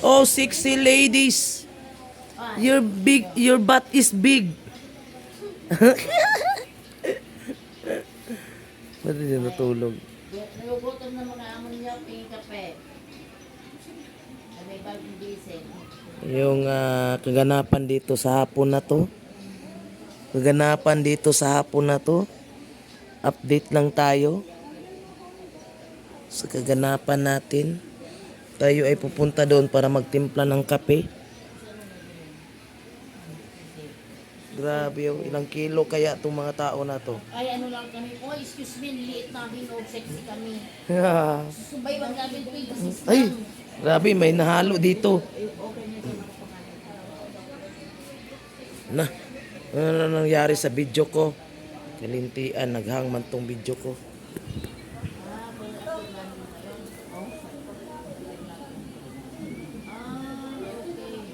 Oh, sexy ladies. Your big, your butt is big. Ba't hindi natulog? Nagugutom na mga amon niya, pingin kape. May bagong gising. Yung ah, kaganapan dito sa hapon na to. Kaganapan dito sa hapon na to. Update lang tayo. Sa kaganapan natin. Tayo ay pupunta doon para magtimpla ng kape. Grabe yung ilang kilo kaya itong mga tao na to. Ay, ano lang kami. Oh, excuse me, liit namin. Oh, sexy kami. Subay, wag namin 26 Ay, grabe may nahalo dito. Na, ano na nangyari sa video ko? Kalintian, naghang man tong video ko.